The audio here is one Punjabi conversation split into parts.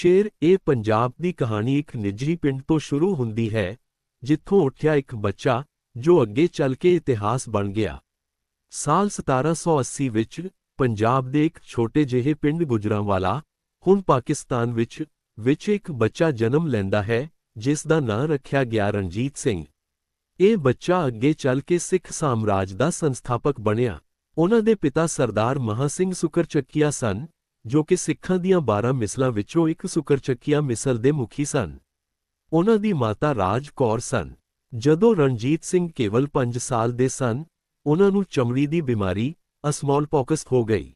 ਸ਼ੇਰ, ਇਹ ਪੰਜਾਬ ਦੀ ਕਹਾਣੀ ਇੱਕ ਨਿੱਜੀ ਪਿੰਡ ਤੋਂ ਸ਼ੁਰੂ ਹੁੰਦੀ ਹੈ, ਜਿੱਥੋਂ ਉੱਠਿਆ ਇੱਕ ਬੱਚਾ, ਜੋ ਅੱਗੇ ਚੱਲ ਕੇ ਇਤਿਹਾਸ ਬਣ ਗਿਆ। ਸਾਲ 1780 ਵਿੱਚ ਪੰਜਾਬ ਦੇ ਇੱਕ ਛੋਟੇ ਜਿਹੇ ਪਿੰਡ ਗੁਜਰਾਂਵਾਲਾ, ਹੁਣ ਪਾਕਿਸਤਾਨ ਵਿੱਚ ਵਿੱਚ ਇੱਕ ਬੱਚਾ ਜਨਮ ਲੈਂਦਾ ਹੈ, ਜਿਸ ਦਾ ਨਾਂ ਰੱਖਿਆ ਗਿਆ ਰਣਜੀਤ ਸਿੰਘ। ਇਹ ਬੱਚਾ ਅੱਗੇ ਚੱਲ ਕੇ ਸਿੱਖ ਸਾਮਰਾਜ ਦਾ ਸੰਸਥਾਪਕ ਬਣਿਆ। ਉਹਨਾਂ ਦੇ ਪਿਤਾ ਸਰਦਾਰ ਮਹਾਂ ਸਿੰਘ ਸੁਕਰਚੱਕੀਆ ਸਨ ਜੋ ਕਿ ਸਿੱਖਾਂ ਦੀਆਂ 12 ਮਿਸਲਾਂ ਵਿੱਚੋਂ ਇੱਕ ਸੁਕਰਚੱਕੀਆ ਮਿਸਲ ਦੇ ਮੁਖੀ ਸਨ। ਉਹਨਾਂ ਦੀ ਮਾਤਾ ਰਾਜ ਕੌਰ ਸਨ। ਜਦੋਂ ਰਣਜੀਤ ਸਿੰਘ ਕੇਵਲ 5 ਸਾਲ ਦੇ ਸਨ, ਉਹਨਾਂ ਨੂੰ ਚਮੜੀ ਦੀ ਬਿਮਾਰੀ, ਅਸਮੌਲਪੌਕਸ ਹੋ ਗਈ।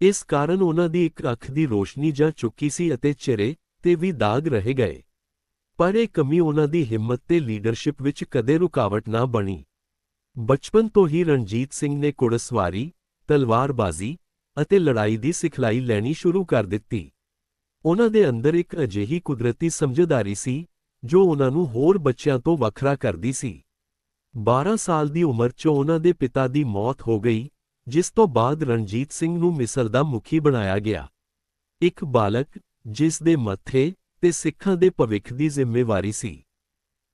ਇਸ ਕਾਰਨ ਉਹਨਾਂ ਦੀ ਇੱਕ ਅੱਖ ਦੀ ਰੋਸ਼ਨੀ ਜਾਂ ਚੁੱਕੀ ਸੀ ਅਤੇ ਚਿਹਰੇ ਤੇ ਵੀ ਦਾਗ ਰਹਿ ਗਏ। ਪਰ ਇਹ ਕਮੀ ਉਹਨਾਂ ਦੀ ਹਿੰਮਤ ਤੇ ਲੀਡਰਸ਼ਿਪ ਵਿੱਚ ਕਦੇ ਰੁਕਾਵਟ ਨਾ ਬਣੀ। ਬਚਪਨ ਤੋਂ ਹੀ ਰਣਜੀਤ ਸਿੰਘ ਨੇ ਕੁੜਸਵਾਰੀ ਤਲਵਾਰਬਾਜ਼ੀ ਅਤੇ ਲੜਾਈ ਦੀ ਸਿਖਲਾਈ ਲੈਣੀ ਸ਼ੁਰੂ ਕਰ ਦਿੱਤੀ। ਉਹਨਾਂ ਦੇ ਅੰਦਰ ਇੱਕ ਅਜਿਹੀ ਕੁਦਰਤੀ ਸਮਝਦਾਰੀ ਸੀ, ਜੋ ਉਹਨਾਂ ਨੂੰ ਹੋਰ ਬੱਚਿਆਂ ਤੋਂ ਵੱਖਰਾ ਕਰਦੀ ਸੀ। 12 ਸਾਲ ਦੀ ਉਮਰ 'ਚ ਉਹਨਾਂ ਦੇ ਪਿਤਾ ਦੀ ਮੌਤ ਹੋ ਗਈ, ਜਿਸ ਤੋਂ ਬਾਅਦ ਰਣਜੀਤ ਸਿੰਘ ਨੂੰ ਮਿਸਰ ਦਾ ਮੁਖੀ ਬਣਾਇਆ ਗਿਆ। ਇੱਕ ਬਾਲਕ ਜਿਸ ਦੇ ਮੱਥੇ ਤੇ ਸਿੱਖਾਂ ਦੇ ਭਵਿੱਖ ਦੀ ਜ਼ਿੰਮੇਵਾਰੀ ਸੀ।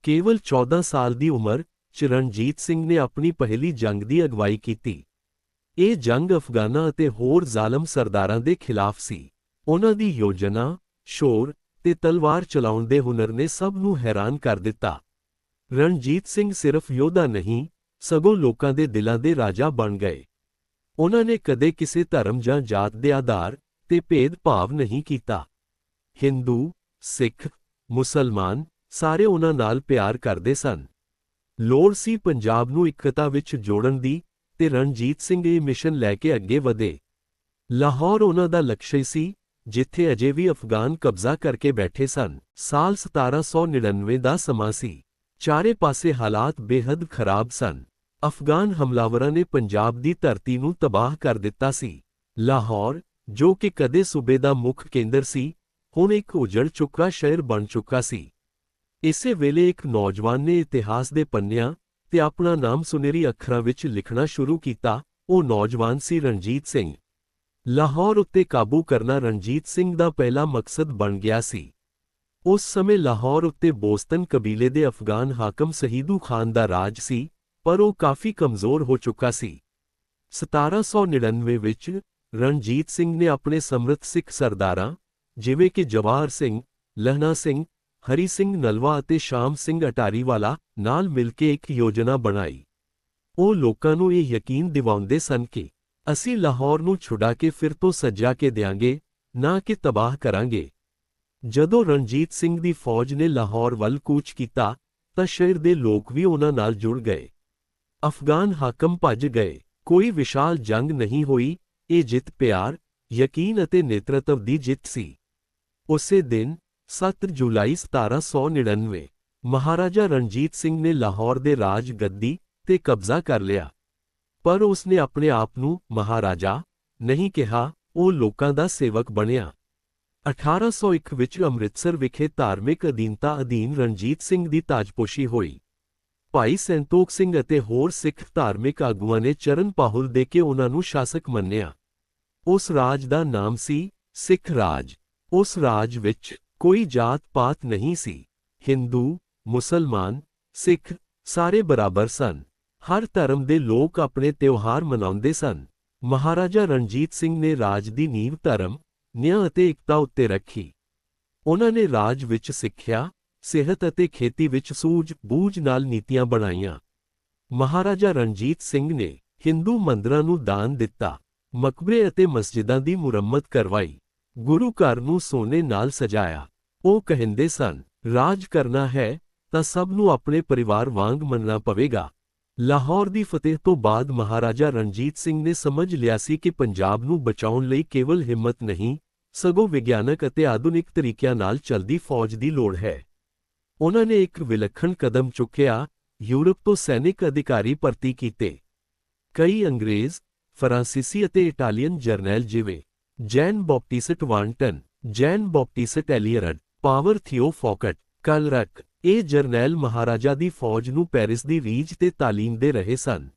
ਕੇਵਲ 14 ਸਾਲ ਦੀ ਉਮਰ 'ਚ ਰਣਜੀਤ ਸਿੰਘ ਨੇ ਆਪਣੀ ਪਹਿਲੀ ਜੰਗ ਦੀ ਅਗਵਾਈ ਕੀਤੀ। ਇਹ ਜੰਗ ਅਫਗਾਨਾਂ ਅਤੇ ਹੋਰ ਜ਼ਾਲਮ ਸਰਦਾਰਾਂ ਦੇ ਖਿਲਾਫ ਸੀ। ਉਹਨਾਂ ਦੀ ਯੋਜਨਾ, ਸ਼ੋਰ ਤੇ ਤਲਵਾਰ ਚਲਾਉਣ ਦੇ ਹੁਨਰ ਨੇ ਸਭ ਨੂੰ ਹੈਰਾਨ ਕਰ ਦਿੱਤਾ। ਰਣਜੀਤ ਸਿੰਘ ਸਿਰਫ ਯੋਧਾ ਨਹੀਂ, ਸਗੋਂ ਲੋਕਾਂ ਦੇ ਦਿਲਾਂ ਦੇ ਰਾਜਾ ਬਣ ਗਏ। ਉਹਨਾਂ ਨੇ ਕਦੇ ਕਿਸੇ ਧਰਮ ਜਾਂ ਜਾਤ ਦੇ ਆਧਾਰ ਤੇ ਭੇਦਭਾਵ ਨਹੀਂ ਕੀਤਾ। ਹਿੰਦੂ, ਸਿੱਖ, ਮੁਸਲਮਾਨ ਸਾਰੇ ਉਹਨਾਂ ਨਾਲ ਪਿਆਰ ਕਰਦੇ ਸਨ। ਲੋੜ ਸੀ ਪੰਜਾਬ ਨੂੰ ਇਕਤਾ ਵਿੱਚ ਜੋੜਨ ਦੀ ਤੇ ਰਣਜੀਤ ਸਿੰਘ ਇਹ ਮਿਸ਼ਨ ਲੈ ਕੇ ਅੱਗੇ ਵਧੇ। ਲਾਹੌਰ ਉਹਨਾਂ ਦਾ ਲਕਸ਼ਯ ਸੀ, ਜਿੱਥੇ ਅਜੇ ਵੀ ਅਫਗਾਨ ਕਬਜ਼ਾ ਕਰਕੇ ਬੈਠੇ ਸਨ। ਸਾਲ 1799 ਦਾ ਸਮਾਂ ਸੀ। ਚਾਰੇ ਪਾਸੇ ਹਾਲਾਤ ਬੇਹੱਦ ਖਰਾਬ ਸਨ। ਅਫਗਾਨ ਹਮਲਾਵਰਾਂ ਨੇ ਪੰਜਾਬ ਦੀ ਧਰਤੀ ਨੂੰ ਤਬਾਹ ਕਰ ਦਿੱਤਾ ਸੀ। ਲਾਹੌਰ, ਜੋ ਕਿ ਕਦੇ ਸੂਬੇ ਦਾ ਮੁੱਖ ਕੇਂਦਰ ਸੀ, ਹੁਣ ਇੱਕ ਉਜੜ ਚੁੱਕਾ ਸ਼ਹਿਰ ਬਣ ਚੁੱਕਾ ਸੀ। ਇਸੇ ਵੇਲੇ ਇੱਕ ਨੌਜਵਾਨ ਨੇ ਇਤਿਹਾਸ ਦੇ ਪੰਨਿਆਂ ਤੇ ਆਪਣਾ ਨਾਮ ਸੁਨਹਿਰੀ ਅੱਖਰਾਂ ਵਿੱਚ ਲਿਖਣਾ ਸ਼ੁਰੂ ਕੀਤਾ, ਉਹ ਨੌਜਵਾਨ ਸੀ ਰਣਜੀਤ ਸਿੰਘ। ਲਾਹੌਰ ਉੱਤੇ ਕਾਬੂ ਕਰਨਾ ਰਣਜੀਤ ਸਿੰਘ ਦਾ ਪਹਿਲਾ ਮਕਸਦ ਬਣ ਗਿਆ ਸੀ। ਉਸ ਸਮੇਂ ਲਾਹੌਰ ਉੱਤੇ ਬੋਸਤਨ ਕਬੀਲੇ ਦੇ ਅਫਗਾਨ ਹਾਕਮ ਸਹੀਦੂ ਖਾਨ ਦਾ ਰਾਜ ਸੀ, ਪਰ ਉਹ ਕਾਫੀ ਕਮਜ਼ੋਰ ਹੋ ਚੁੱਕਾ ਸੀ। 1799 ਵਿੱਚ ਰਣਜੀਤ ਸਿੰਘ ਨੇ ਆਪਣੇ ਸਮਰੱਥ ਸਿੱਖ ਸਰਦਾਰਾਂ, ਜਿਵੇਂ ਕਿ ਜਵਾਹਰ ਸਿੰਘ, ਲਹਿਣਾ ਸਿੰਘ ਹਰੀ ਸਿੰਘ ਨਲਵਾ ਅਤੇ ਸ਼ਾਮ ਸਿੰਘ ਅਟਾਰੀਵਾਲਾ ਨਾਲ ਮਿਲ ਕੇ ਇੱਕ ਯੋਜਨਾ ਬਣਾਈ। ਉਹ ਲੋਕਾਂ ਨੂੰ ਇਹ ਯਕੀਨ ਦਿਵਾਉਂਦੇ ਸਨ ਕਿ ਅਸੀਂ ਲਾਹੌਰ ਨੂੰ ਛੁਡਾ ਕੇ ਫਿਰ ਤੋਂ ਸੱਜਾ ਕੇ ਦਿਆਂਗੇ, ਨਾ ਕਿ ਤਬਾਹ ਕਰਾਂਗੇ। ਜਦੋਂ ਰਣਜੀਤ ਸਿੰਘ ਦੀ ਫੌਜ ਨੇ ਲਾਹੌਰ ਵੱਲ ਕੂਚ ਕੀਤਾ, ਤਾਂ ਸ਼ਹਿਰ ਦੇ ਲੋਕ ਵੀ ਉਹਨਾਂ ਨਾਲ ਜੁੜ ਗਏ। ਅਫਗਾਨ ਹਾਕਮ ਭੱਜ ਗਏ। ਕੋਈ ਵਿਸ਼ਾਲ ਜੰਗ ਨਹੀਂ ਹੋਈ। ਇਹ ਜਿੱਤ ਪਿਆਰ, ਯਕੀਨ ਅਤੇ ਨੇਤਰਤਵ ਦੀ ਜਿੱਤ ਸੀ। ਉਸੇ ਦਿਨ 7 ਜੁਲਾਈ 1799 ਮਹਾਰਾਜਾ ਰਣਜੀਤ ਸਿੰਘ ਨੇ ਲਾਹੌਰ ਦੇ ਰਾਜ ਗੱਦੀ ਤੇ ਕਬਜ਼ਾ ਕਰ ਲਿਆ। ਪਰ ਉਸਨੇ ਆਪਣੇ ਆਪ ਨੂੰ ਮਹਾਰਾਜਾ ਨਹੀਂ ਕਿਹਾ, ਉਹ ਲੋਕਾਂ ਦਾ ਸੇਵਕ ਬਣਿਆ। 1801 ਵਿੱਚ ਅੰਮ੍ਰਿਤਸਰ ਵਿਖੇ ਧਾਰਮਿਕ ਅਧੀਨਤਾ ਅਧੀਨ ਰਣਜੀਤ ਸਿੰਘ ਦੀ ਤਾਜਪੋਸ਼ੀ ਹੋਈ। ਭਾਈ ਸੰਤੋਖ ਸਿੰਘ ਅਤੇ ਹੋਰ ਸਿੱਖ ਧਾਰਮਿਕ ਆਗੂਆਂ ਨੇ ਚਰਨ ਪਾਹੁਲ ਦੇ ਕੇ ਉਹਨਾਂ ਨੂੰ ਸ਼ਾਸਕ ਮੰਨਿਆ। ਉਸ ਰਾਜ ਦਾ ਨਾਮ ਸੀ ਸਿੱਖ ਰਾਜ। ਉਸ ਰਾਜ ਵਿੱਚ ਕੋਈ ਜਾਤ-ਪਾਤ ਨਹੀਂ ਸੀ। ਹਿੰਦੂ, ਮੁਸਲਮਾਨ, ਸਿੱਖ ਸਾਰੇ ਬਰਾਬਰ ਸਨ। ਹਰ ਧਰਮ ਦੇ ਲੋਕ ਆਪਣੇ ਤਿਉਹਾਰ ਮਨਾਉਂਦੇ ਸਨ। ਮਹਾਰਾਜਾ ਰਣਜੀਤ ਸਿੰਘ ਨੇ ਰਾਜ ਦੀ ਨੀਂਹ ਧਰਮ, ਨਿਆਂ ਅਤੇ ਇਕਤਾ ਉੱਤੇ ਰੱਖੀ। ਉਹਨਾਂ ਨੇ ਰਾਜ ਵਿੱਚ ਸਿੱਖਿਆ, ਸਿਹਤ ਅਤੇ ਖੇਤੀ ਵਿੱਚ ਸੂਝ-ਬੂਝ ਨਾਲ ਨੀਤੀਆਂ ਬਣਾਈਆਂ। ਮਹਾਰਾਜਾ ਰਣਜੀਤ ਸਿੰਘ ਨੇ ਹਿੰਦੂ ਮੰਦਰਾਂ ਨੂੰ ਦਾਨ ਦਿੱਤਾ, ਮਕਬਰੇ ਅਤੇ ਮਸਜਿਦਾਂ ਦੀ ਮੁਰੰਮਤ ਕਰਵਾਈ। ਗੁਰੂ ਘਰ ਨੂੰ ਸੋਨੇ ਨਾਲ ਸਜਾਇਆ। ਉਹ ਕਹਿੰਦੇ ਸਨ, ਰਾਜ ਕਰਨਾ ਹੈ ਤਾਂ ਸਭ ਨੂੰ ਆਪਣੇ ਪਰਿਵਾਰ ਵਾਂਗ ਮੰਨਣਾ ਪਵੇਗਾ। ਲਾਹੌਰ ਦੀ ਫਤਿਹ ਤੋਂ ਬਾਅਦ ਮਹਾਰਾਜਾ ਰਣਜੀਤ ਸਿੰਘ ਨੇ ਸਮਝ ਲਿਆ ਸੀ ਕਿ ਪੰਜਾਬ ਨੂੰ ਬਚਾਉਣ ਲਈ ਕੇਵਲ ਹਿੰਮਤ ਨਹੀਂ, ਸਗੋਂ ਵਿਗਿਆਨਕ ਅਤੇ ਆਧੁਨਿਕ ਤਰੀਕਿਆਂ ਨਾਲ ਚੱਲਦੀ ਫੌਜ ਦੀ ਲੋੜ ਹੈ। ਉਹਨਾਂ ਨੇ ਇੱਕ ਵਿਲੱਖਣ ਕਦਮ ਚੁੱਕਿਆ, ਯੂਰਪ ਤੋਂ ਸੈਨਿਕ ਅਧਿਕਾਰੀ ਭਰਤੀ ਕੀਤੇ। ਕਈ ਅੰਗਰੇਜ਼, ਫਰਾਂਸੀਸੀ ਅਤੇ ਇਟਾਲੀਅਨ ਜਰਨੈਲ ਜਿਵੇਂ Jean Baptiste ਵਾਂਟਨ Jean Baptiste Allard, ਪਾਵਰ ਥਿਓ ਫੋਕਟ, ਕਲਰਕ, ਇਹ ਜਰਨੈਲ ਮਹਾਰਾਜਾ ਦੀ ਫੌਜ ਨੂੰ ਪੈਰਿਸ ਦੀ ਰੀਜ ਤੇ ਤਾਲੀਮ ਦੇ ਰਹੇ ਸਨ।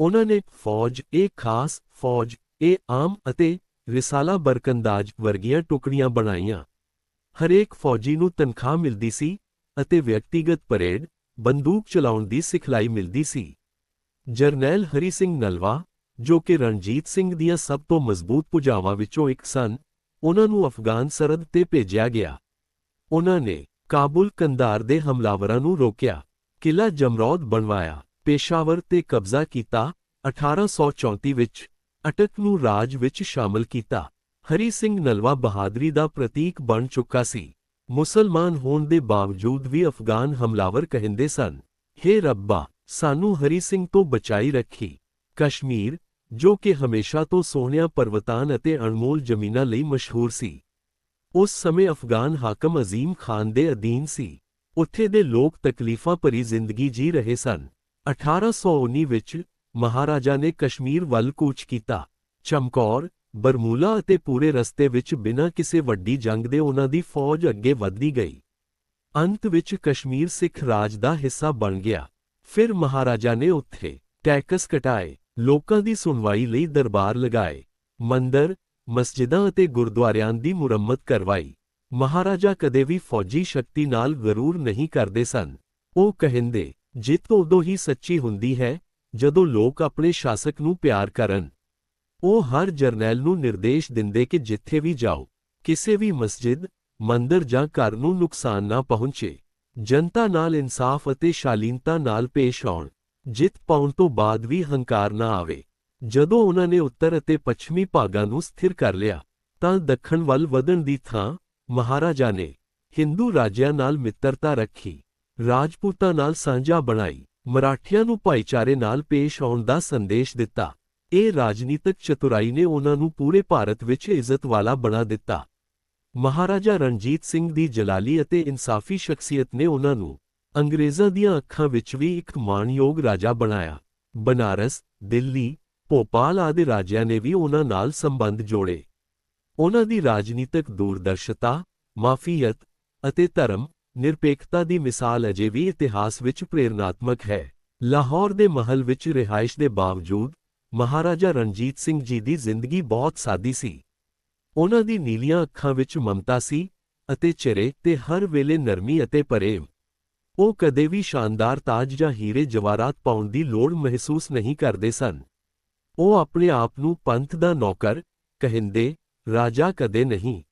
ਉਹਨਾਂ ਨੇ ਫੌਜ, ਇਹ ਖਾਸ ਫੌਜ, ਇਹ ਆਮ ਅਤੇ ਰਿਸਾਲਾ ਬਰਕੰਦਾਜ ਵਰਗੀਆਂ ਟੁਕੜੀਆਂ ਬਣਾਈਆਂ। ਹਰੇਕ ਫੌਜੀ ਨੂੰ ਤਨਖਾਹ ਮਿਲਦੀ ਸੀ ਅਤੇ ਵਿਅਕਤੀਗਤ ਪਰੇਡ, ਬੰਦੂਕ ਚਲਾਉਣ ਦੀ ਸਿਖਲਾਈ ਮਿਲਦੀ ਸੀ। ਜਰਨੈਲ ਹਰੀ ਸਿੰਘ ਨਲਵਾ ਜੋ ਕਿ ਰਣਜੀਤ ਸਿੰਘ ਦੀਆਂ ਸਭ ਤੋਂ ਮਜ਼ਬੂਤ ਭੁਜਾਵਾਂ ਵਿੱਚੋਂ ਇੱਕ ਸਨ, ਉਹਨਾਂ ਨੂੰ ਅਫਗਾਨ ਸਰਹੱਦ ਤੇ ਭੇਜਿਆ ਗਿਆ। ਉਹਨਾਂ ਨੇ ਕਾਬੁਲ ਕੰਧਾਰ ਦੇ ਹਮਲਾਵਰਾਂ ਨੂੰ ਰੋਕਿਆ ਕਿਲਾ ਜਮਰੌਦ ਬਣਵਾਇਆ, ਪੇਸ਼ਾਵਰ ਤੇ ਕਬਜ਼ਾ ਕੀਤਾ 1834 ਵਿੱਚ ਅਟਕ ਨੂੰ ਰਾਜ ਵਿੱਚ ਸ਼ਾਮਲ ਕੀਤਾ। ਹਰੀ ਸਿੰਘ ਨਲਵਾ ਬਹਾਦਰੀ ਦਾ ਪ੍ਰਤੀਕ ਬਣ ਚੁੱਕਾ ਸੀ। ਮੁਸਲਮਾਨ ਹੋਣ ਦੇ ਬਾਵਜੂਦ ਵੀ ਅਫਗਾਨ ਹਮਲਾਵਰ ਕਹਿੰਦੇ ਸਨ, ਹੇ ਰੱਬਾ, ਸਾਨੂੰ ਹਰੀ ਸਿੰਘ ਤੋਂ ਬਚਾਈ ਰੱਖੀ। ਕਸ਼ਮੀਰ ਜੋ ਕਿ ਹਮੇਸ਼ਾ ਤੋਂ ਸੋਹਣਿਆਂ ਪਰਵਤਾਨ ਅਤੇ ਅਣਮੋਲ ਜ਼ਮੀਨਾਂ ਲਈ ਮਸ਼ਹੂਰ ਸੀ। ਉਸ ਸਮੇਂ ਅਫਗਾਨ ਹਾਕਮ ਅਜ਼ੀਮ ਖਾਨ ਦੇ ਅਧੀਨ ਸੀ। ਉੱਥੇ ਦੇ ਲੋਕ ਤਕਲੀਫਾਂ ਭਰੀ ਜ਼ਿੰਦਗੀ ਜੀ ਰਹੇ ਸਨ। 1819 ਵਿੱਚ ਮਹਾਰਾਜਾ ਨੇ ਕਸ਼ਮੀਰ ਵੱਲ ਕੂਚ ਕੀਤਾ। ਚਮਕੌਰ, ਬਰਮੂਲਾ ਅਤੇ ਪੂਰੇ ਰਸਤੇ ਵਿੱਚ ਬਿਨਾਂ ਕਿਸੇ ਵੱਡੀ ਜੰਗ ਦੇ ਉਹਨਾਂ ਦੀ ਫੌਜ ਅੱਗੇ ਵਧਦੀ ਗਈ। ਅੰਤ ਵਿੱਚ ਕਸ਼ਮੀਰ ਸਿੱਖ ਰਾਜ ਦਾ ਹਿੱਸਾ ਬਣ ਗਿਆ। ਫਿਰ ਮਹਾਰਾਜਾ ਨੇ ਉੱਥੇ ਟੈਕਸ ਕਟਾਏ। ਲੋਕਾਂ ਦੀ ਸੁਣਵਾਈ ਲਈ ਦਰਬਾਰ ਲਗਾਏ, ਮੰਦਰ, ਮਸਜਿਦਾਂ ਅਤੇ ਗੁਰਦੁਆਰਿਆਂ ਦੀ ਮੁਰੰਮਤ ਕਰਵਾਈ। ਮਹਾਰਾਜਾ ਕਦੇ ਵੀ ਫੌਜੀ ਸ਼ਕਤੀ ਨਾਲ ਗਰੂਰ ਨਹੀਂ ਕਰਦੇ ਸਨ। ਉਹ ਕਹਿੰਦੇ, ਜਿੱਤ ਉਦੋਂ ਹੀ ਸੱਚੀ ਹੁੰਦੀ ਹੈ, ਜਦੋਂ ਲੋਕ ਆਪਣੇ ਸ਼ਾਸਕ ਨੂੰ ਪਿਆਰ ਕਰਨ। ਉਹ ਹਰ ਜਰਨੈਲ ਨੂੰ ਨਿਰਦੇਸ਼ ਦਿੰਦੇ ਕਿ ਜਿੱਥੇ ਵੀ ਜਾਓ, ਕਿਸੇ ਵੀ ਮਸਜਿਦ, ਮੰਦਰ ਜਾਂ ਘਰ ਨੂੰ ਨੁਕਸਾਨ ਨਾ ਪਹੁੰਚੇ। ਜਨਤਾ ਨਾਲ ਇਨਸਾਫ ਅਤੇ ਸ਼ਾਲੀਨਤਾ ਨਾਲ ਪੇਸ਼ ਆਉਣ। ਜਿੱਤ ਪਾਉਣ ਤੋਂ ਬਾਅਦ ਵੀ ਹੰਕਾਰ ਨਾ ਆਵੇ। ਜਦੋਂ ਉਹਨਾਂ ਨੇ ਉੱਤਰ ਅਤੇ ਪੱਛਮੀ ਭਾਗਾਂ ਨੂੰ ਸਥਿਰ ਕਰ ਲਿਆ, ਤਾਂ ਦੱਖਣ ਵੱਲ ਵਧਣ ਦੀ ਥਾਂ ਮਹਾਰਾਜਾ ਨੇ ਹਿੰਦੂ ਰਾਜਿਆਂ ਨਾਲ ਮਿੱਤਰਤਾ ਰੱਖੀ, ਰਾਜਪੂਤਾਂ ਨਾਲ ਸਾਂਝਾ ਬਣਾਈ, ਮਰਾਠਿਆਂ ਨੂੰ ਭਾਈਚਾਰੇ ਨਾਲ ਪੇਸ਼ ਆਉਣ ਦਾ ਸੰਦੇਸ਼ ਦਿੱਤਾ। ਇਹ ਰਾਜਨੀਤਿਕ ਚਤੁਰਾਈ ਨੇ ਉਹਨਾਂ ਨੂੰ ਪੂਰੇ ਭਾਰਤ ਵਿੱਚ ਇੱਜ਼ਤ ਵਾਲਾ ਬਣਾ ਦਿੱਤਾ। ਮਹਾਰਾਜਾ ਰਣਜੀਤ ਸਿੰਘ ਦੀ ਜਲਾਲੀ ਅਤੇ ਇਨਸਾਫੀ ਸ਼ਖਸੀਅਤ ਨੇ ਉਹਨਾਂ ਨੂੰ ਅੰਗਰੇਜ਼ਾਂ ਦੀਆਂ ਅੱਖਾਂ ਵਿੱਚ ਵੀ ਇੱਕ ਮਾਣਯੋਗ ਰਾਜਾ ਬਣਾਇਆ। ਬਨਾਰਸ, ਦਿੱਲੀ, ਭੋਪਾਲ ਆਦਿ ਰਾਜਿਆਂ ਨੇ ਵੀ ਉਹਨਾਂ ਨਾਲ ਸੰਬੰਧ ਜੋੜੇ। ਉਹਨਾਂ ਦੀ ਰਾਜਨੀਤਿਕ ਦੂਰਦਰਸ਼ਤਾ, ਮਾਫੀਅਤ ਅਤੇ ਧਰਮ ਨਿਰਪੇਖਤਾ ਦੀ ਮਿਸਾਲ ਅਜੇ ਵੀ ਇਤਿਹਾਸ ਵਿੱਚ ਪ੍ਰੇਰਨਾਤਮਕ ਹੈ। ਲਾਹੌਰ ਦੇ ਮਹਲ ਵਿੱਚ ਰਿਹਾਇਸ਼ ਦੇ ਬਾਵਜੂਦ ਮਹਾਰਾਜਾ ਰਣਜੀਤ ਸਿੰਘ ਜੀ ਦੀ ਜ਼ਿੰਦਗੀ ਬਹੁਤ ਸਾਦੀ ਸੀ। ਉਹਨਾਂ ਦੀ ਨੀਲੀਆਂ ਅੱਖਾਂ ਵਿੱਚ ਮਮਤਾ ਸੀ ਅਤੇ ਚਿਹਰੇ ਤੇ ਹਰ ਵੇਲੇ ਨਰਮੀ ਅਤੇ ਪ੍ਰੇਮ। ਉਹ ਕਦੇ ਵੀ ਸ਼ਾਨਦਾਰ ਤਾਜ ਜਾਂ ਹੀਰੇ ਜਵਾਹਰਾਤ ਪਾਉਣ ਦੀ ਲੋੜ ਮਹਿਸੂਸ ਨਹੀਂ ਕਰਦੇ ਸਨ। ਉਹ ਆਪਣੇ ਆਪ ਨੂੰ ਪੰਥ ਦਾ ਨੌਕਰ, ਕਹਿੰਦੇ, ਰਾਜਾ ਕਦੇ ਨਹੀਂ।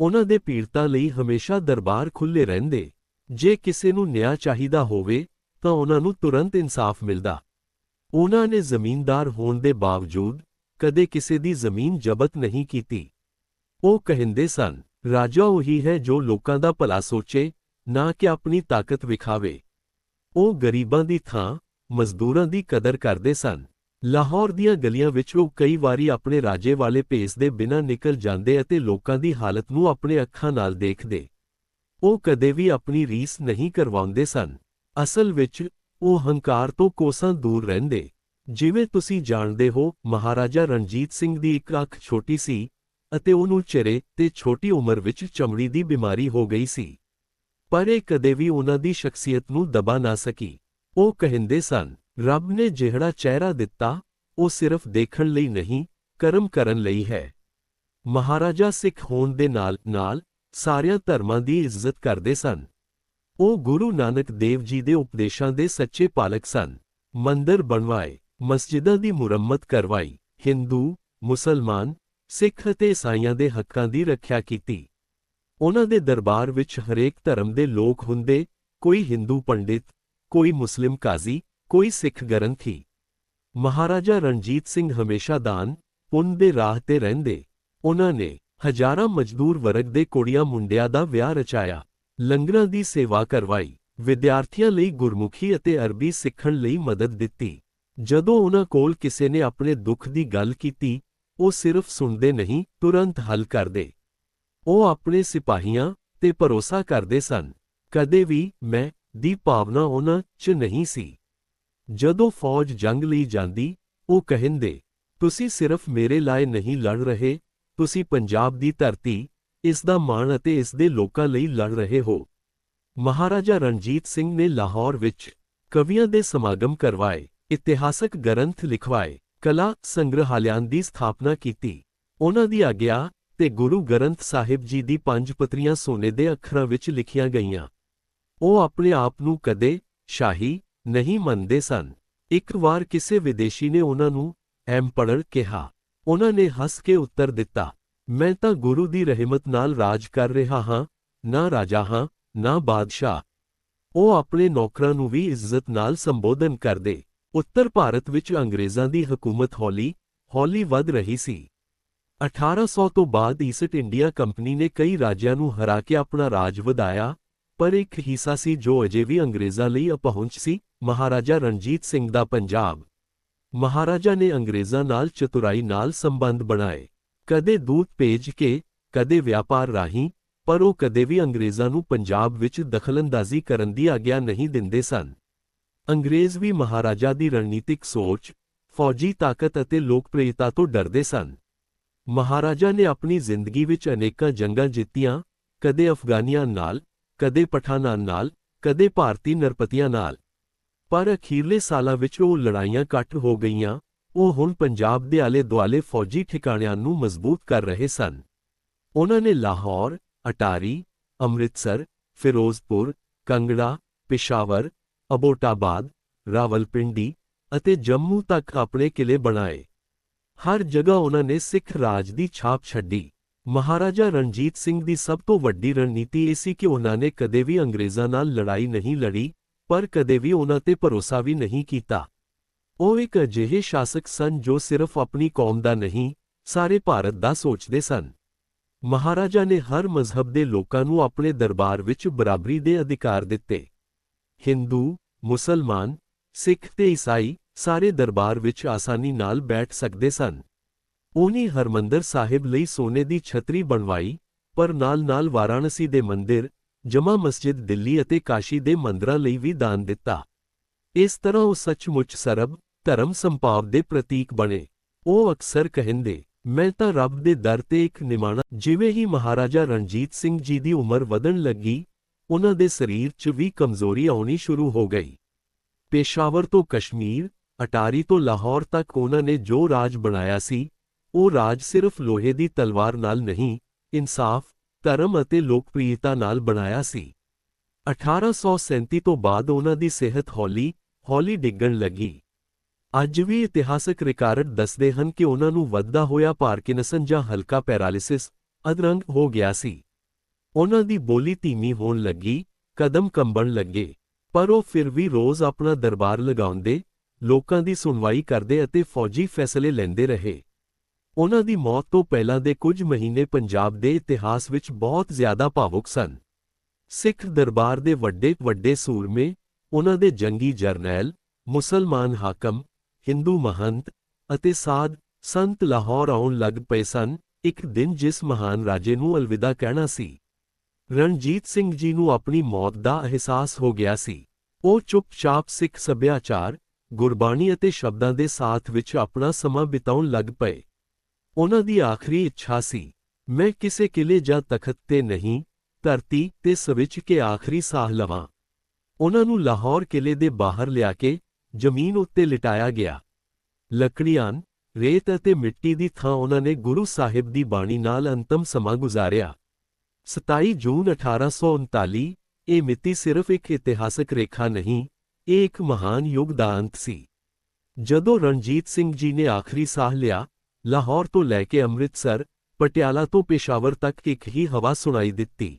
ਉਹਨਾਂ ਦੇ ਪੀੜਤਾਂ ਲਈ ਹਮੇਸ਼ਾ ਦਰਬਾਰ ਖੁੱਲੇ ਰਹਿੰਦੇ। ਜੇ ਕਿਸੇ ਨੂੰ ਨਿਆਂ ਚਾਹੀਦਾ ਹੋਵੇ, ਤਾਂ ਉਹਨਾਂ ਨੂੰ ਤੁਰੰਤ ਇਨਸਾਫ ਮਿਲਦਾ। ਉਹਨਾਂ ਨੇ ਜ਼ਮੀਨਦਾਰ ਹੋਣ ਦੇ ਬਾਵਜੂਦ ਕਦੇ ਕਿਸੇ ਦੀ ਜ਼ਮੀਨ ਜ਼ਬਤ ਨਹੀਂ ਕੀਤੀ। ਉਹ ਕਹਿੰਦੇ ਸਨ, ਰਾਜਾ ਉਹੀ ਹੈ ਜੋ ਲੋਕਾਂ ਦਾ ਭਲਾ ਸੋਚੇ ਨਾ ਕਿ ਆਪਣੀ ਤਾਕਤ ਵਿਖਾਵੇ। ਉਹ ਗਰੀਬਾਂ ਦੀ ਥਾਂ, ਮਜ਼ਦੂਰਾਂ ਦੀ ਕਦਰ ਕਰਦੇ ਸਨ। ਲਾਹੌਰ ਦੀਆਂ ਗਲੀਆਂ ਵਿੱਚ ਉਹ ਕਈ ਵਾਰੀ ਆਪਣੇ ਰਾਜੇ ਵਾਲੇ ਭੇਸ ਦੇ ਬਿਨਾਂ ਨਿਕਲ ਜਾਂਦੇ ਅਤੇ ਲੋਕਾਂ ਦੀ ਹਾਲਤ ਨੂੰ ਆਪਣੇ ਅੱਖਾਂ ਨਾਲ ਦੇਖਦੇ। ਉਹ ਕਦੇ ਵੀ ਆਪਣੀ ਰੀਸ ਨਹੀਂ ਕਰਵਾਉਂਦੇ ਸਨ। ਅਸਲ ਵਿੱਚ, ਉਹ ਹੰਕਾਰ ਤੋਂ ਕੋਸਾਂ ਦੂਰ ਰਹਿੰਦੇ। ਜਿਵੇਂ ਤੁਸੀਂ ਜਾਣਦੇ ਹੋ, ਮਹਾਰਾਜਾ ਰਣਜੀਤ ਸਿੰਘ ਦੀ ਇੱਕ ਅੱਖ ਛੋਟੀ ਸੀ ਅਤੇ ਉਹਨੂੰ ਚਿਹਰੇ ਤੇ ਛੋਟੀ ਉਮਰ ਵਿੱਚ ਚਮੜੀ ਦੀ ਬਿਮਾਰੀ ਹੋ ਗਈ ਸੀ। ਪਰ ਇਹ ਕਦੇ ਵੀ ਉਹਨਾਂ ਦੀ ਸ਼ਖਸੀਅਤ ਨੂੰ ਦਬਾ ਨਾ ਸਕੀ। ਉਹ ਕਹਿੰਦੇ ਸਨ, ਰੱਬ ਨੇ ਜਿਹੜਾ ਚਿਹਰਾ ਦਿੱਤਾ, ਉਹ ਸਿਰਫ ਦੇਖਣ ਲਈ ਨਹੀਂ, ਕਰਮ ਕਰਨ ਲਈ ਹੈ। ਮਹਾਰਾਜਾ ਸਿੱਖ ਹੋਣ ਦੇ ਨਾਲ-ਨਾਲ ਸਾਰਿਆਂ ਧਰਮਾਂ ਦੀ ਇੱਜ਼ਤ ਕਰਦੇ ਸਨ। ਉਹ ਗੁਰੂ ਨਾਨਕ ਦੇਵ ਜੀ ਦੇ ਉਪਦੇਸ਼ਾਂ ਦੇ ਸੱਚੇ ਪਾਲਕ ਸਨ। ਮੰਦਰ ਬਣਵਾਏ, ਮਸਜਿਦਾਂ ਦੀ ਮੁਰੰਮਤ ਕਰਵਾਈ, ਹਿੰਦੂ, ਮੁਸਲਮਾਨ, ਸਿੱਖ ਅਤੇ ਈਸਾਈਆਂ ਦੇ ਹੱਕਾਂ ਦੀ ਰੱਖਿਆ ਕੀਤੀ। ਉਹਨਾਂ ਦੇ ਦਰਬਾਰ ਵਿੱਚ ਹਰੇਕ ਧਰਮ ਦੇ ਲੋਕ ਹੁੰਦੇ, ਕੋਈ ਹਿੰਦੂ ਪੰਡਿਤ, ਕੋਈ ਮੁਸਲਿਮ ਕਾਜ਼ੀ, ਕੋਈ ਸਿੱਖ ਗ੍ਰੰਥੀ। ਮਹਾਰਾਜਾ ਰਣਜੀਤ ਸਿੰਘ ਹਮੇਸ਼ਾ ਦਾਨ, ਪੁੰਨ ਦੇ ਰਾਹ ਤੇ ਰਹਿੰਦੇ। ਉਹਨਾਂ ਨੇ ਹਜ਼ਾਰਾਂ ਮਜ਼ਦੂਰ ਵਰਗ ਦੇ ਕੁੜੀਆਂ ਮੁੰਡਿਆਂ ਦਾ ਵਿਆਹ ਰਚਾਇਆ। ਲੰਗਰਾਂ ਦੀ ਸੇਵਾ ਕਰਵਾਈ। ਵਿਦਿਆਰਥੀਆਂ ਲਈ ਗੁਰਮੁਖੀ ਅਤੇ ਅਰਬੀ ਸਿੱਖਣ ਲਈ ਮਦਦ ਦਿੱਤੀ। ਜਦੋਂ ਉਹਨਾਂ ਕੋਲ ਕਿਸੇ ਨੇ ਆਪਣੇ ਦੁੱਖ ਦੀ ਗੱਲ ਕੀਤੀ, ਉਹ ਸਿਰਫ ਸੁਣਦੇ ਨਹੀਂ, ਤੁਰੰਤ ਹੱਲ ਕਰਦੇ। ਉਹ ਆਪਣੇ ਸਿਪਾਹੀਆਂ ਤੇ ਭਰੋਸਾ ਕਰਦੇ ਸਨ। ਕਦੇ ਵੀ ਮੈਂ ਦੀ ਭਾਵਨਾ ਉਹਨਾਂ 'ਚ ਨਹੀਂ ਸੀ। ਜਦੋਂ ਫੌਜ ਜੰਗ ਲਈ ਜਾਂਦੀ, ਉਹ ਕਹਿੰਦੇ, ਤੁਸੀਂ ਸਿਰਫ ਮੇਰੇ ਲਈ ਨਹੀਂ ਲੜ ਰਹੇ, ਤੁਸੀਂ ਪੰਜਾਬ ਦੀ ਧਰਤੀ, ਇਸ ਦਾ ਮਾਣ ਅਤੇ ਇਸ ਦੇ ਲੋਕਾਂ ਲਈ ਲੜ ਰਹੇ ਹੋ। ਮਹਾਰਾਜਾ ਰਣਜੀਤ ਸਿੰਘ ਨੇ ਲਾਹੌਰ ਵਿੱਚ ਕਵੀਆਂ ਦੇ ਸਮਾਗਮ ਕਰਵਾਏ, ਇਤਿਹਾਸਕ ਗ੍ਰੰਥ ਲਿਖਵਾਏ, ਕਲਾ ਸੰਗ੍ਰਹਾਲਿਆਂ ਦੀ ਸਥਾਪਨਾ ਕੀਤੀ। ਉਹਨਾਂ ਦੀ ਆਗਿਆ ਤੇ ਗੁਰੂ ਗ੍ਰੰਥ ਸਾਹਿਬ ਜੀ ਦੀ ਪੰਜ ਪਤਰੀਆਂ ਸੋਨੇ ਦੇ ਅੱਖਰਾਂ ਵਿੱਚ ਲਿਖੀਆਂ ਗਈਆਂ। ਉਹ ਆਪਣੇ ਆਪ ਨੂੰ ਕਦੇ ਸ਼ਾਹੀ ਨਹੀਂ ਮੰਨਦੇ ਸਨ। ਇੱਕ ਵਾਰ ਕਿਸੇ ਵਿਦੇਸ਼ੀ ਨੇ ਉਹਨਾਂ ਨੂੰ ਐਮ ਐਮਪੜਰ ਕਿਹਾ। ਉਹਨਾਂ ਨੇ ਹੱਸ ਕੇ ਉੱਤਰ ਦਿੱਤਾ, ਮੈਂ ਤਾਂ ਗੁਰੂ ਦੀ ਰਹਿਮਤ ਨਾਲ ਰਾਜ ਕਰ ਰਿਹਾ ਹਾਂ, ਨਾ ਰਾਜਾ ਹਾਂ, ਨਾ ਬਾਦਸ਼ਾਹ। ਉਹ ਆਪਣੇ ਨੌਕਰਾਂ ਨੂੰ ਵੀ ਇੱਜ਼ਤ ਨਾਲ ਸੰਬੋਧਨ ਕਰਦੇ। ਉੱਤਰ ਭਾਰਤ ਵਿੱਚ ਅੰਗਰੇਜ਼ਾਂ ਦੀ ਹਕੂਮਤ ਹੌਲੀ ਹੌਲੀ ਵੱਧ ਰਹੀ ਸੀ। 1800 ਤੋਂ ਬਾਅਦ ਈਸਟ ਇੰਡੀਆ ਕੰਪਨੀ ਨੇ ਕਈ ਰਾਜਿਆਂ ਨੂੰ ਹਰਾ ਕੇ ਆਪਣਾ ਰਾਜ ਵਧਾਇਆ, ਪਰ ਇੱਕ ਹਿੱਸਾ ਸੀ ਜੋ ਅਜੇ ਵੀ ਅੰਗਰੇਜ਼ਾਂ ਲਈ ਅਪਹੁੰਚ ਸੀ, ਮਹਾਰਾਜਾ ਰਣਜੀਤ ਸਿੰਘ ਦਾ ਪੰਜਾਬ। ਮਹਾਰਾਜਾ ਨੇ ਅੰਗਰੇਜ਼ਾਂ ਨਾਲ ਚਤੁਰਾਈ ਨਾਲ ਸੰਬੰਧ ਬਣਾਏ। ਕਦੇ ਦੂਤ ਭੇਜ ਕੇ, ਕਦੇ ਵਪਾਰ ਰਾਹੀਂ, ਪਰ ਉਹ ਕਦੇ ਵੀ ਅੰਗਰੇਜ਼ਾਂ ਨੂੰ ਪੰਜਾਬ ਵਿੱਚ ਦਖਲਅੰਦਾਜ਼ੀ ਕਰਨ ਦੀ ਆਗਿਆ ਨਹੀਂ ਦਿੰਦੇ ਸਨ। ਅੰਗਰੇਜ਼ ਵੀ ਮਹਾਰਾਜਾ ਦੀ ਰਣਨੀਤਿਕ ਸੋਚ, ਫੌਜੀ ਤਾਕਤ ਅਤੇ ਲੋਕਪ੍ਰਿਯਤਾ ਤੋਂ ਡਰਦੇ ਸਨ। ਮਹਾਰਾਜਾ ਨੇ ਆਪਣੀ ਜ਼ਿੰਦਗੀ ਵਿੱਚ ਅਨੇਕਾਂ ਜੰਗਾਂ ਜਿੱਤੀਆਂ, ਕਦੇ ਅਫਗਾਨੀਆਂ ਨਾਲ, ਕਦੇ ਪਠਾਨਾਂ ਨਾਲ, ਕਦੇ ਭਾਰਤੀ ਨਰਪਤੀਆਂ ਨਾਲ। ਪਰ ਅਖੀਰਲੇ ਸਾਲਾਂ ਵਿੱਚ ਉਹ ਲੜਾਈਆਂ ਘੱਟ ਹੋ ਗਈਆਂ, ਉਹ ਹੁਣ ਪੰਜਾਬ ਦੇ ਆਲੇ-ਦੁਆਲੇ ਫੌਜੀ ਠਿਕਾਣਿਆਂ ਨੂੰ ਮਜ਼ਬੂਤ ਕਰ ਰਹੇ ਸਨ। ਉਹਨਾਂ ਨੇ ਲਾਹੌਰ, ਅਟਾਰੀ, ਅੰਮ੍ਰਿਤਸਰ, ਫਿਰੋਜ਼ਪੁਰ, ਕੰਗੜਾ, ਪਿਸ਼ਾਵਰ, ਅਬੋਟਾਬਾਦ, ਰਾਵਲਪਿੰਡੀ ਅਤੇ ਜੰਮੂ ਤੱਕ ਆਪਣੇ ਕਿਲੇ ਬਣਾਏ। ਹਰ ਜਗ੍ਹਾ ਉਹਨਾਂ ਨੇ ਸਿੱਖ ਰਾਜ ਦੀ ਛਾਪ ਛੱਡੀ। ਮਹਾਰਾਜਾ ਰਣਜੀਤ ਸਿੰਘ ਦੀ ਸਭ ਤੋਂ ਵੱਡੀ ਰਣਨੀਤੀ ਇਹ ਸੀ ਕਿ ਉਹਨਾਂ ਨੇ ਕਦੇ ਵੀ ਅੰਗਰੇਜ਼ਾਂ ਨਾਲ ਲੜਾਈ ਨਹੀਂ ਲੜੀ, ਪਰ ਕਦੇ ਵੀ ਉਹਨਾਂ ਤੇ ਭਰੋਸਾ ਵੀ ਨਹੀਂ ਕੀਤਾ। ਉਹ ਇੱਕ ਅਜਿਹੇ ਸ਼ਾਸਕ ਸਨ ਜੋ ਸਿਰਫ ਆਪਣੀ ਕੌਮ ਦਾ ਨਹੀਂ, ਸਾਰੇ ਭਾਰਤ ਦਾ ਸੋਚਦੇ ਸਨ। ਮਹਾਰਾਜਾ ਨੇ ਹਰ ਮਜ਼ਹਬ ਦੇ ਲੋਕਾਂ ਨੂੰ ਆਪਣੇ ਦਰਬਾਰ ਵਿੱਚ ਬਰਾਬਰੀ ਦੇ ਅਧਿਕਾਰ ਦਿੱਤੇ। ਹਿੰਦੂ, ਮੁਸਲਮਾਨ, ਸਿੱਖ ਤੇ ਈਸਾਈ ਸਾਰੇ ਦਰਬਾਰ ਵਿੱਚ ਆਸਾਨੀ ਨਾਲ ਬੈਠ ਸਕਦੇ ਸਨ। ਉਹਨੇ ਹਰਮੰਦਰ ਸਾਹਿਬ ਲਈ ਸੋਨੇ ਦੀ ਛਤਰੀ ਬਣਵਾਈ, ਪਰ ਨਾਲ-ਨਾਲ ਵਾਰਾਣਸੀ ਦੇ ਮੰਦਿਰ ਜਮਾ ਮਸਜਿਦ ਦਿੱਲੀ ਅਤੇ ਕਾਸ਼ੀ ਦੇ ਮੰਦਰਾਂ ਲਈ ਵੀ ਦਾਨ ਦਿੱਤਾ। ਇਸ ਤਰ੍ਹਾਂ ਉਹ ਸੱਚਮੁੱਚ ਸਰਬ ਧਰਮ ਸੰਭਾਵ ਦੇ ਪ੍ਰਤੀਕ ਬਣੇ। ਉਹ ਅਕਸਰ ਕਹਿੰਦੇ, ਮੈਂ ਤਾਂ ਰੱਬ ਦੇ ਦਰ ਤੇ ਇੱਕ ਨਿਮਾਣਾ, ਜਿਵੇਂ ਹੀ ਮਹਾਰਾਜਾ ਰਣਜੀਤ ਸਿੰਘ ਜੀ ਦੀ ਉਮਰ ਵਧਣ ਲੱਗੀ, ਉਹਨਾਂ ਦੇ ਸਰੀਰ 'ਚ ਵੀ ਕਮਜ਼ੋਰੀ ਆਉਣੀ ਸ਼ੁਰੂ ਹੋ ਗਈ। ਪੇਸ਼ਾਵਰ ਤੋਂ ਕਸ਼ਮੀਰ ਅਟਾਰੀ ਤੋਂ ਲਾਹੌਰ ਤੱਕ ਉਹਨਾਂ ਨੇ ਜੋ ਰਾਜ ਬਣਾਇਆ ਸੀ, ਉਹ ਰਾਜ ਸਿਰਫ ਲੋਹੇ ਦੀ ਤਲਵਾਰ ਨਾਲ ਨਹੀਂ, ਇਨਸਾਫ, ਧਰਮ ਅਤੇ ਲੋਕਪ੍ਰਿਯਤਾ ਨਾਲ ਬਣਾਇਆ ਸੀ। 1837 ਤੋਂ ਬਾਅਦ ਉਹਨਾਂ ਦੀ ਸਿਹਤ ਹੌਲੀ ਹੌਲੀ ਡਿੱਗਣ ਲੱਗੀ। ਅੱਜ ਵੀ ਇਤਿਹਾਸਕ ਰਿਕਾਰਡ ਦੱਸਦੇ ਹਨ ਕਿ ਉਹਨਾਂ ਨੂੰ ਵੱਧਦਾ ਹੋਇਆ ਪਾਰਕਿਨਸਨ ਜਾਂ ਹਲਕਾ ਪੈਰਾਲਿਸਿਸ, ਅਧਰੰਗ ਹੋ ਗਿਆ ਸੀ। ਉਹਨਾਂ ਦੀ ਬੋਲੀ ਧੀਮੀ ਹੋਣ ਲੱਗੀ, ਕਦਮ ਕੰਬਣ ਲੱਗੇ, ਪਰ ਉਹ ਫਿਰ ਵੀ ਰੋਜ਼ ਆਪਣਾ ਦਰਬਾਰ ਲਗਾਉਂਦੇ ਲੋਕਾਂ ਦੀ ਸੁਣਵਾਈ ਕਰਦੇ ਅਤੇ ਫੌਜੀ ਫੈਸਲੇ ਲੈਂਦੇ ਰਹੇ। ਉਹਨਾਂ ਦੀ ਮੌਤ ਤੋਂ ਪਹਿਲਾਂ ਦੇ ਕੁਝ ਮਹੀਨੇ ਪੰਜਾਬ ਦੇ ਇਤਿਹਾਸ ਵਿੱਚ ਬਹੁਤ ਜ਼ਿਆਦਾ ਭਾਵੁਕ ਸਨ। ਸਿੱਖ ਦਰਬਾਰ ਦੇ ਵੱਡੇ ਵੱਡੇ ਸੂਰਮੇ, ਉਹਨਾਂ ਦੇ ਜੰਗੀ ਜਰਨੈਲ, ਮੁਸਲਮਾਨ ਹਾਕਮ, ਹਿੰਦੂ ਮਹੰਤ ਅਤੇ ਸਾਧ ਸੰਤ ਲਾਹੌਰ ਆਉਣ ਲੱਗ ਪਏ ਸਨ, ਇੱਕ ਦਿਨ ਜਿਸ ਮਹਾਨ ਰਾਜੇ ਨੂੰ ਅਲਵਿਦਾ ਕਹਿਣਾ ਸੀ। ਰਣਜੀਤ ਸਿੰਘ ਜੀ ਨੂੰ ਆਪਣੀ ਮੌਤ ਦਾ ਅਹਿਸਾਸ ਹੋ ਗਿਆ ਸੀ। ਉਹ ਚੁੱਪਚਾਪ ਸਿੱਖ ਸੱਭਿਆਚਾਰ ਗੁਰਬਾਣੀ ਅਤੇ ਸ਼ਬਦਾਂ ਦੇ ਸਾਥ ਵਿੱਚ ਆਪਣਾ ਸਮਾਂ ਬਿਤਾਉਣ ਲੱਗ ਪਏ। ਉਹਨਾਂ ਦੀ ਆਖਰੀ ਇੱਛਾ ਸੀ, ਮੈਂ ਕਿਸੇ ਕਿਲੇ ਜਾਂ ਤਖਤ ਤੇ ਨਹੀਂ, ਧਰਤੀ ਤੇ ਸਵਿਚ ਕੇ ਆਖਰੀ ਸਾਹ ਲਵਾਂ। ਉਹਨਾਂ ਨੂੰ ਲਾਹੌਰ ਕਿਲੇ ਦੇ ਬਾਹਰ ਲਿਆ ਕੇ ਜ਼ਮੀਨ ਉੱਤੇ ਲਿਟਾਇਆ ਗਿਆ। ਲੱਕੜੀਆਂ ਰੇਤ ਅਤੇ ਮਿੱਟੀ ਦੀ ਥਾਂ ਉਹਨਾਂ ਨੇ ਗੁਰੂ ਸਾਹਿਬ ਦੀ ਬਾਣੀ ਨਾਲ ਅੰਤਮ ਸਮਾਂ ਗੁਜ਼ਾਰਿਆ। 27 ਜੂਨ 1839 ਇਹ ਮਿਤੀ ਸਿਰਫ ਇੱਕ ਇਤਿਹਾਸਕ ਰੇਖਾ ਨਹੀਂ ਇਹ ਇੱਕ ਮਹਾਨ ਯੁੱਗ ਦਾ ਅੰਤ ਸੀ। ਜਦੋਂ ਰਣਜੀਤ ਸਿੰਘ ਜੀ ਨੇ ਆਖਰੀ ਸਾਹ ਲਿਆ, ਲਾਹੌਰ ਤੋਂ ਲੈ ਕੇ ਅੰਮ੍ਰਿਤਸਰ, ਪਟਿਆਲਾ ਤੋਂ ਪੇਸ਼ਾਵਰ ਤੱਕ ਇੱਕ ਹੀ ਹਵਾ ਸੁਣਾਈ ਦਿੱਤੀ।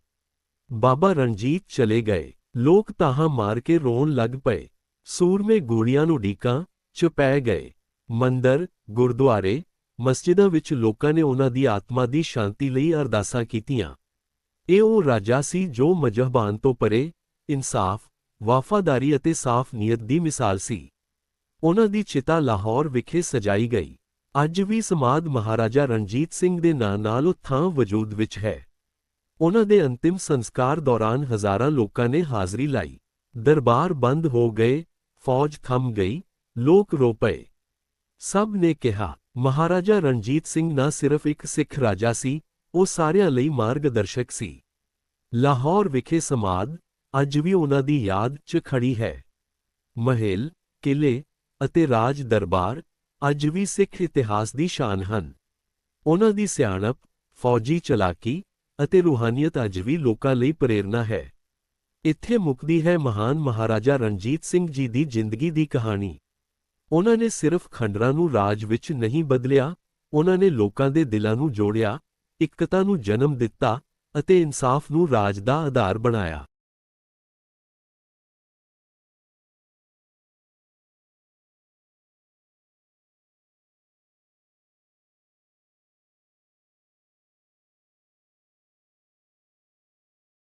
ਬਾਬਾ ਰਣਜੀਤ ਚਲੇ ਗਏ। ਲੋਕ ਤਾਹਾਂ ਮਾਰ ਕੇ ਰੋਣ ਲੱਗ ਪਏ। ਸੂਰਮੇ ਗੋਲੀਆਂ ਨੂੰ ਢੀਕਾਂ ਚ ਪੈ ਗਏ। ਮੰਦਰ, ਗੁਰਦੁਆਰੇ, ਮਸਜਿਦਾਂ ਵਿੱਚ ਲੋਕਾਂ ਨੇ ਉਹਨਾਂ ਦੀ ਆਤਮਾ ਦੀ ਸ਼ਾਂਤੀ ਲਈ ਅਰਦਾਸਾਂ ਕੀਤੀਆਂ। ਇਹ ਉਹ ਰਾਜਾ ਸੀ ਜੋ ਮਜਹਬਾਨ ਤੋਂ ਪਰੇ, ਇਨਸਾਫ ਵਫਾਦਾਰੀ ਅਤੇ ਸਾਫ਼ ਨੀਅਤ ਦੀ ਮਿਸਾਲ ਸੀ। ਉਹਨਾਂ ਦੀ ਚਿਤਾ ਲਾਹੌਰ ਵਿਖੇ ਸਜਾਈ ਗਈ। ਅੱਜ ਵੀ ਸਮਾਦ ਮਹਾਰਾਜਾ ਰਣਜੀਤ ਸਿੰਘ ਦੇ ਨਾਂ ਨਾਲ ਉਹ ਥਾਂ ਵਜੂਦ ਵਿੱਚ ਹੈ। ਉਹਨਾਂ ਦੇ ਅੰਤਿਮ ਸੰਸਕਾਰ ਦੌਰਾਨ ਹਜ਼ਾਰਾਂ ਲੋਕਾਂ ਨੇ ਹਾਜ਼ਰੀ ਲਾਈ। ਦਰਬਾਰ ਬੰਦ ਹੋ ਗਏ, ਫੌਜ ਥੰਮ ਗਈ, ਲੋਕ ਰੋ ਪਏ। ਸਭ ਨੇ ਕਿਹਾ, ਮਹਾਰਾਜਾ ਰਣਜੀਤ ਸਿੰਘ ਨਾ ਸਿਰਫ ਇੱਕ ਸਿੱਖ ਰਾਜਾ ਸੀ, ਉਹ ਸਾਰਿਆਂ ਲਈ ਮਾਰਗਦਰਸ਼ਕ ਸੀ। ਲਾਹੌਰ ਵਿਖੇ ਸਮਾਦ ਅੱਜ ਵੀ ਉਹਨਾਂ ਦੀ ਯਾਦ 'ਚ ਖੜੀ ਹੈ। ਮਹਿਲ ਕਿਲੇ ਅਤੇ ਰਾਜ ਦਰਬਾਰ ਅੱਜ ਵੀ ਸਿੱਖ ਇਤਿਹਾਸ ਦੀ ਸ਼ਾਨ ਹਨ। ਉਹਨਾਂ ਦੀ ਸਿਆਣਪ, ਫੌਜੀ ਚਲਾਕੀ ਅਤੇ ਰੂਹਾਨੀਅਤ ਅੱਜ ਵੀ ਲੋਕਾਂ ਲਈ ਪ੍ਰੇਰਣਾ ਹੈ। ਇੱਥੇ ਮੁੱਕਦੀ ਹੈ ਮਹਾਨ ਮਹਾਰਾਜਾ ਰਣਜੀਤ ਸਿੰਘ ਜੀ ਦੀ ਜ਼ਿੰਦਗੀ ਦੀ ਕਹਾਣੀ। ਉਹਨਾਂ ਨੇ ਸਿਰਫ ਖੰਡਰਾਂ ਨੂੰ ਰਾਜ ਵਿੱਚ ਨਹੀਂ ਬਦਲਿਆ, ਉਹਨਾਂ ਨੇ ਲੋਕਾਂ ਦੇ ਦਿਲਾਂ ਨੂੰ ਜੋੜਿਆ, ਇਕਤਾ ਨੂੰ ਜਨਮ ਦਿੱਤਾ ਅਤੇ ਇਨਸਾਫ ਨੂੰ ਰਾਜ ਦਾ ਆਧਾਰ ਬਣਾਇਆ।